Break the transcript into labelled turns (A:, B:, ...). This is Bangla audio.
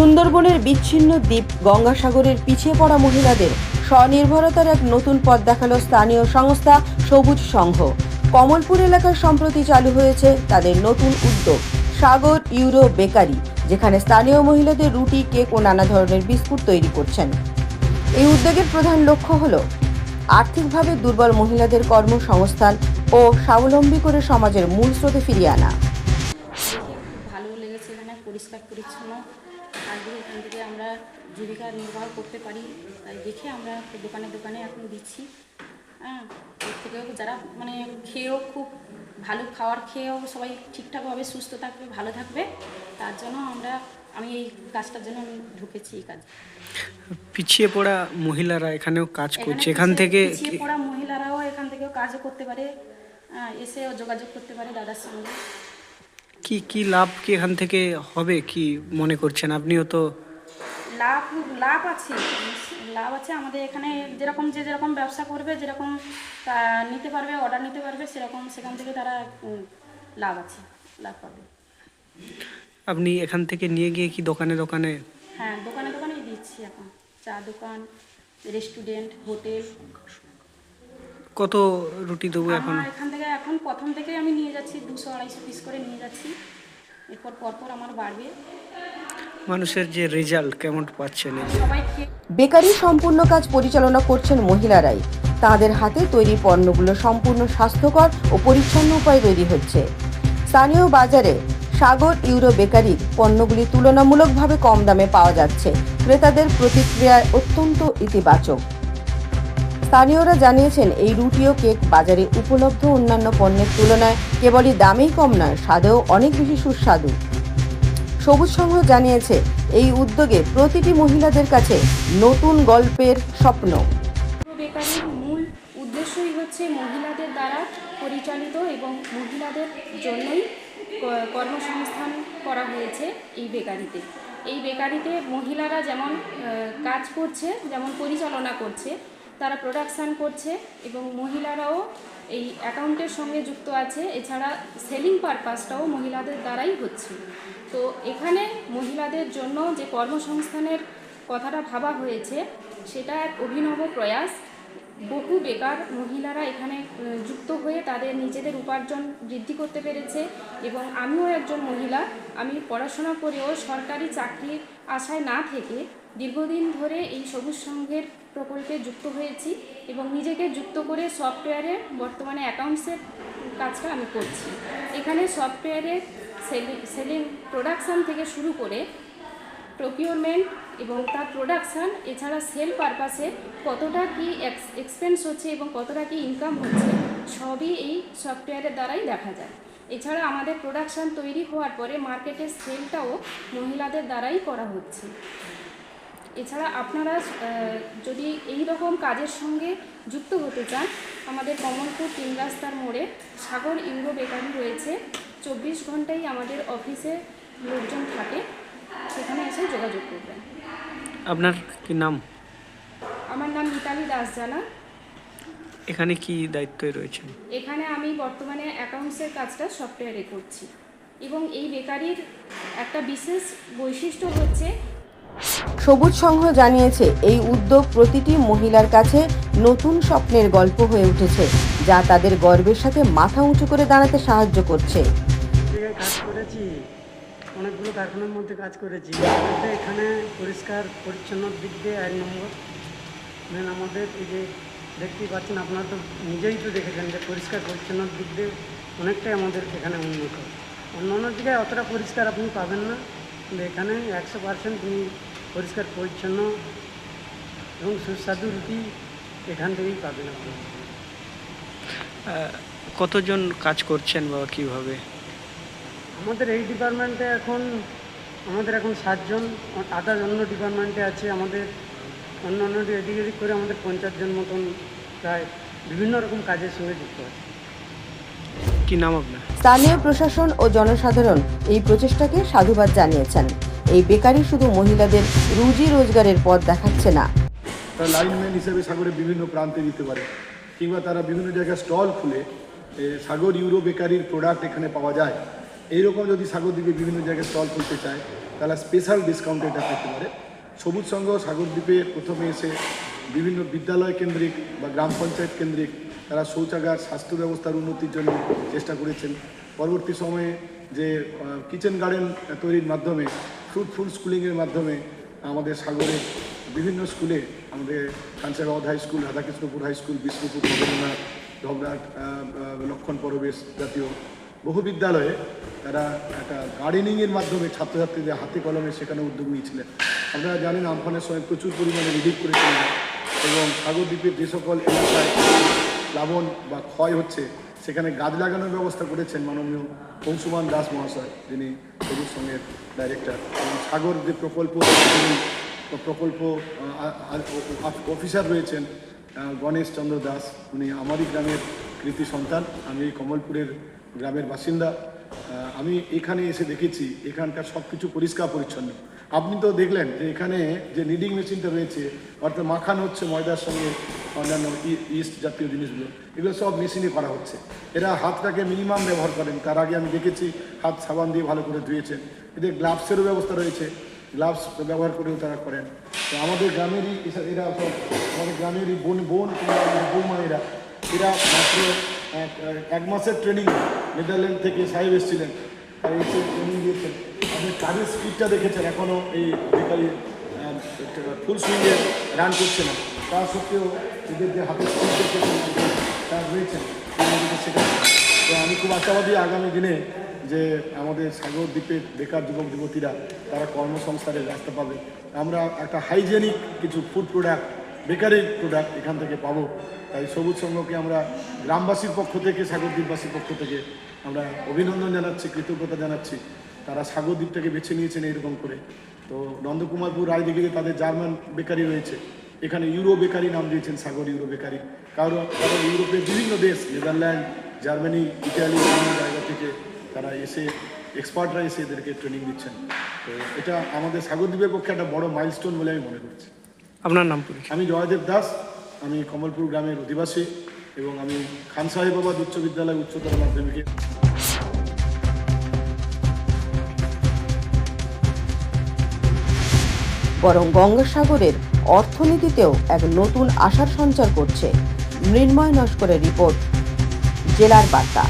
A: সুন্দরবনের বিচ্ছিন্ন দ্বীপ গঙ্গাসাগরের পিছিয়ে পড়া মহিলাদের স্বনির্ভরতার এক নতুন পথ দেখাল স্থানীয় সংস্থা সবুজ সংঘ। কমলপুর এলাকায় সম্প্রতি চালু হয়েছে তাদের নতুন উদ্যোগ, সাগর ইউরো বেকারি, যেখানে স্থানীয় মহিলাদের রুটি, কেক ও নানা ধরনের বিস্কুট তৈরি করছেন। এই উদ্যোগের প্রধান লক্ষ্য হল আর্থিকভাবে দুর্বল মহিলাদের কর্মসংস্থান ও স্বাবলম্বী করে সমাজের মূল স্রোতে ফিরিয়ে আনা।
B: পরিষ্কার, পরিচ্ছন্ন। আগে এখান থেকে আমরা জীবিকা নির্বাহ করতে পারি। তাই দেখে আমরা দোকানে দোকানে এখন দিচ্ছি। হ্যাঁ এর থেকেও যারা মানে খেয়েও খুব ভালো খাওয়ার খেয়েও সবাই ঠিকঠাকভাবে সুস্থ থাকবে ভালো থাকবে তার জন্য আমরা আমি এই কাজটার জন্য আমি ঢুকেছি এই কাজ।
C: পিছিয়ে পড়া মহিলারা এখানেও কাজ করছে
B: এখান
C: থেকে
B: পিছিয়ে পড়া মহিলারাও এখান থেকেও কাজও করতে পারে হ্যাঁ, এসেও যোগাযোগ করতে পারে দাদার সঙ্গে।
C: কি কি লাভ কি এখান থেকে হবে কি মনে করছেন? আপনিও তো
B: লাভ লাভ আছে লাভ আছে। আমাদের এখানে যেরকম যে যেরকম ব্যবসা করবে যেরকম নিতে পারবে অর্ডার নিতে পারবে সেরকম সেখান থেকে তারা লাভ আছে লাভ পাবে।
C: আপনি এখান থেকে নিয়ে গিয়ে কি দোকানে দোকানে?
B: হ্যাঁ দোকানে দোকানেই দিচ্ছি এখন। চা দোকান রেস্টুরেন্ট হোটেল।
C: কত রুটি দেবো এখন?
B: এখান থেকে এখন প্রথম থেকেই আমি নিয়ে যাচ্ছি দুশো আড়াইশো পিস করে নিয়ে যাচ্ছি। এরপর পরপর আমার বাড়বে।
C: মানুষের যে রেজাল্ট কেমন পাচ্ছেন
A: বেকারি সম্পূর্ণ কাজ পরিচালনা করছেন মহিলারাই। তাদের হাতে তৈরি পণ্যগুলো সম্পূর্ণ স্বাস্থ্যকর ও পরিচ্ছন্ন উপায়ে তৈরি হচ্ছে। স্থানীয় বাজারে সাগর ইউরো বেকারির পণ্যগুলি তুলনামূলকভাবে কম দামে পাওয়া যাচ্ছে। ক্রেতাদের প্রতিক্রিয়ায় অত্যন্ত ইতিবাচক। স্থানীয়রা জানিয়েছেন, এই রুটি ও কেক বাজারে উপলব্ধ অন্যান্য পণ্যের তুলনায় কেবলই দামেই কম নয়, স্বাদেও অনেক বেশি সুস্বাদু। সবুজ সংঘ জানিয়েছে, এই উদ্যোগে প্রতিটি মহিলাদের কাছে নতুন গল্পের স্বপ্ন।
B: বেকারির মূল উদ্দেশ্যই হচ্ছে মহিলাদের দ্বারা পরিচালিত এবং মহিলাদের জন্যই কর্মসংস্থান করা হয়েছে এই বেকারিতে। এই বেকারিতে মহিলারা যেমন কাজ করছে, যেমন পরিচালনা করছে তারা প্রোডাকশান করছে এবং মহিলারাও এই অ্যাকাউন্টের সঙ্গে যুক্ত আছে। এছাড়া সেলিং পারপাসটাও মহিলাদের দ্বারাই হচ্ছে। তো এখানে মহিলাদের জন্য যে কর্মসংস্থানের কথাটা ভাবা হয়েছে, সেটা এক অভিনব প্রয়াস। বহু বেকার মহিলারা এখানে যুক্ত হয়ে তাদের নিজেদের উপার্জন বৃদ্ধি করতে পেরেছে এবং আমিও একজন মহিলা, আমি পড়াশোনা করেও সরকারি চাকরির আশায় না থেকে দীর্ঘদিন ধরে এই সবুজ সংঘের প্রকল্পে যুক্ত হয়েছি এবং নিজেকে যুক্ত করে সফটওয়্যারে বর্তমানে অ্যাকাউন্টসের কাজটা আমি করছি। এখানে সফটওয়্যারে সেলিং সেলিং প্রোডাকশান থেকে শুরু করে প্রকিউরমেন্ট এবং তার প্রোডাকশান, এছাড়া সেল পারপাসে কতটা কি এক্সপেন্স হচ্ছে এবং কতটা কি ইনকাম হচ্ছে, সবই এই সফটওয়্যারের দ্বারাই দেখা যায়। এছাড়া আমাদের প্রোডাকশান তৈরি হওয়ার পরে মার্কেটের সেলটাও মহিলাদের দ্বারাই করা হচ্ছে। এছাড়া আপনারা যদি এই রকম কাজের সঙ্গে যুক্ত হতে চান আমাদের কমলপুর তিন রাস্তার মোড়ে সাগর ইউরো বেকারি রয়েছে। চব্বিশ ঘন্টাই আমাদের অফিসে লোকজন থাকে সেখানে এসে যোগাযোগ করবেন।
C: আপনার কি নাম?
B: আমার নাম মিতালি দাস জানা।
C: এখানে কি দায়িত্বে রয়েছে?
B: এখানে আমি বর্তমানে অ্যাকাউন্টসের কাজটা সফটওয়্যারে করছি। এবং এই বেকারির একটা বিশেষ বৈশিষ্ট্য হচ্ছে
A: সবুজ সংঘ জানিয়েছে, এই উদ্যোগ প্রতিটি মহিলার কাছে নতুন স্বপ্নের গল্প হয়ে উঠেছে, যা তাদের গর্বের সাথে মাথা উঁচু করে দাঁড়াতে সাহায্য করছে।
D: কাজ করেছি, অনেকগুলো কারখানার মধ্যে কাজ করেছি। এখানে পরিষ্কার পরিচ্ছন্নর দিক দিয়ে এক নম্বর। মেন আমাদের এই যে দেখতেই পাচ্ছেন, আপনারা তো নিজেই তো দেখেছেন যে পরিষ্কার পরিচ্ছন্নর দিক দিয়ে অনেকটাই আমাদের এখানে উন্নত। অন্য অন্য জায়গায় অতটা পরিষ্কার আপনি পাবেন না, কিন্তু এখানে একশো পার্সেন্ট পরিষ্কার পরিচ্ছন্ন এবং সুস্বাদু রুটি এখান থেকেই পাবেন আপনি।
C: কতজন কাজ করছেন বা কীভাবে?
D: আমাদের এই ডিপার্টমেন্টে এখন আমাদের এখন সাতজন আদার্স অন্য ডিপার্টমেন্টে আছে আমাদের অন্য অন্য এদিক এদিক করে আমাদের পঞ্চাশ জন মতন প্রায় বিভিন্ন রকম কাজের সঙ্গে যুক্ত আছে।
C: কি নাম আপনার?
A: স্থানীয় প্রশাসন ও জনসাধারণ এই প্রচেষ্টাকে সাধুবাদ জানিয়েছেন। এই বেকারি শুধু মহিলাদের রুজি রোজগারের পথ দেখাচ্ছে না।
E: তারা লাইনম্যান হিসেবে সাগরের বিভিন্ন প্রান্তে দিতে পারে, কিংবা তারা বিভিন্ন জায়গায় স্টল খুলে সাগর ইউরো বেকারির প্রোডাক্ট এখানে পাওয়া যায়। এইরকম যদি সাগর দ্বীপে বিভিন্ন জায়গায় স্টল খুলতে চায় তাহলে স্পেশাল ডিসকাউন্ট এটা পেতে পারে। সবুজ সংঘ সাগরদ্বীপে প্রথমে এসে বিভিন্ন বিদ্যালয় কেন্দ্রিক বা গ্রাম পঞ্চায়েত কেন্দ্রিক তারা শৌচাগার, স্বাস্থ্য ব্যবস্থার উন্নতির জন্য চেষ্টা করেছেন। পরবর্তী সময়ে যে কিচেন গার্ডেন তৈরির মাধ্যমে ফ্রুটফুল স্কুলিংয়ের মাধ্যমে আমাদের সাগরে বিভিন্ন স্কুলে আমাদের কাঞ্চাগাঁওয়াদ high school, Radhakrishnapur high school, Bishnupur, Rabindranath ঢবরাট লক্ষণ পরবেশ জাতীয় বহু বিদ্যালয়ে তারা একটা গার্ডেনিংয়ের মাধ্যমে ছাত্রছাত্রীদের হাতে কলমে সেখানে উদ্যোগ নিয়েছিলেন। আপনারা জানেন, আমফানের সময় প্রচুর পরিমাণে রিলিফ করেছিলেন এবং সাগরদ্বীপের যে সকল এলাকায় প্লাবন বা ক্ষয় হচ্ছে সেখানে গাছ লাগানোর ব্যবস্থা করেছেন মাননীয় কৌশুমান দাস মহাশয়, যিনি সবুজ সঙ্গের ডাইরেক্টর এবং সাগর যে প্রকল্প প্রকল্প অফিসার রয়েছেন গণেশ চন্দ্র দাস, উনি আমারই গ্রামের কৃতি সন্তান, আমি এই কমলপুরের গ্রামের বাসিন্দা। আমি এখানে এসে দেখেছি, এখানকার সব কিছু পরিষ্কার পরিচ্ছন্ন। আপনি তো দেখলেন যে এখানে যে নিডিং মেশিনটা রয়েছে, অর্থাৎ মাখানো হচ্ছে ময়দার সঙ্গে অন্যান্য ইস্ট জাতীয় জিনিসগুলো, এগুলো সব মেশিনে করা হচ্ছে। এরা হাতটাকে মিনিমাম ব্যবহার করেন। তার আগে আমি দেখেছি, হাত সাবান দিয়ে ভালো করে ধুয়েছেন এদের গ্লাভসেরও ব্যবস্থা রয়েছে। গ্লাভস ব্যবহার করেও তারা করেন। তো আমাদের গ্রামেরই এরা সব আমাদের গ্রামেরই বোন বোন কিংবা বৌমা এরা। এরা মাত্র এক মাসের ট্রেনিং নেদারল্যান্ড থেকে সাহেব এসেছিলেন। এসে ট্রেনিং দিয়েছেন। আপনি কাজের স্পিডটা দেখেছেন এখনও এই বেকারি ফুল সুইংয়ে রান করছে না। তা সত্ত্বেও এদের যে দেখেছেন তারা রয়েছেন তো আমি খুব আশাবাদী আগামী দিনে যে আমাদের সাগর দ্বীপের বেকার যুবক যুবতীরা তারা কর্মসংস্থানের রাস্তা পাবে। আমরা একটা হাইজেনিক কিছু ফুড প্রোডাক্ট বেকারি প্রোডাক্ট এখান থেকে পাবো। তাই সবুজ সংঘকে আমরা গ্রামবাসীর পক্ষ থেকে, সাগর দ্বীপবাসীর পক্ষ থেকে আমরা অভিনন্দন জানাচ্ছি, কৃতজ্ঞতা জানাচ্ছি। তারা সাগর দ্বীপটাকে বেছে নিয়েছেন এরকম করে। তো নন্দকুমারপুর রায়দিঘিতে তাদের জার্মান বেকারি রয়েছে। এখানে ইউরো বেকারি নাম দিয়েছেন সাগর ইউরো বেকারি। কারণ কারণ ইউরোপের বিভিন্ন দেশ নেদারল্যান্ড জার্মানি ইটালি বিভিন্ন জায়গা থেকে তারা এসে এক্সপার্টরা এসে এদেরকে ট্রেনিং দিচ্ছেন। তো এটা আমাদের সাগরদ্বীপের পক্ষে একটা বড় মাইলস্টোন বলে আমি মনে করছি।
C: আপনার নাম
E: আমি জয়দেব দাস আমি কমলপুর গ্রামের অধিবাসী এবং আমি খান সাহেবাবাদ উচ্চ বিদ্যালয় উচ্চতর মাধ্যমিকে
A: বরং গঙ্গাসাগরের অর্থনীতিতেও এক নতুন আশার সঞ্চার করছে। মৃন্ময় নস্করের রিপোর্ট জেলার বার্তা।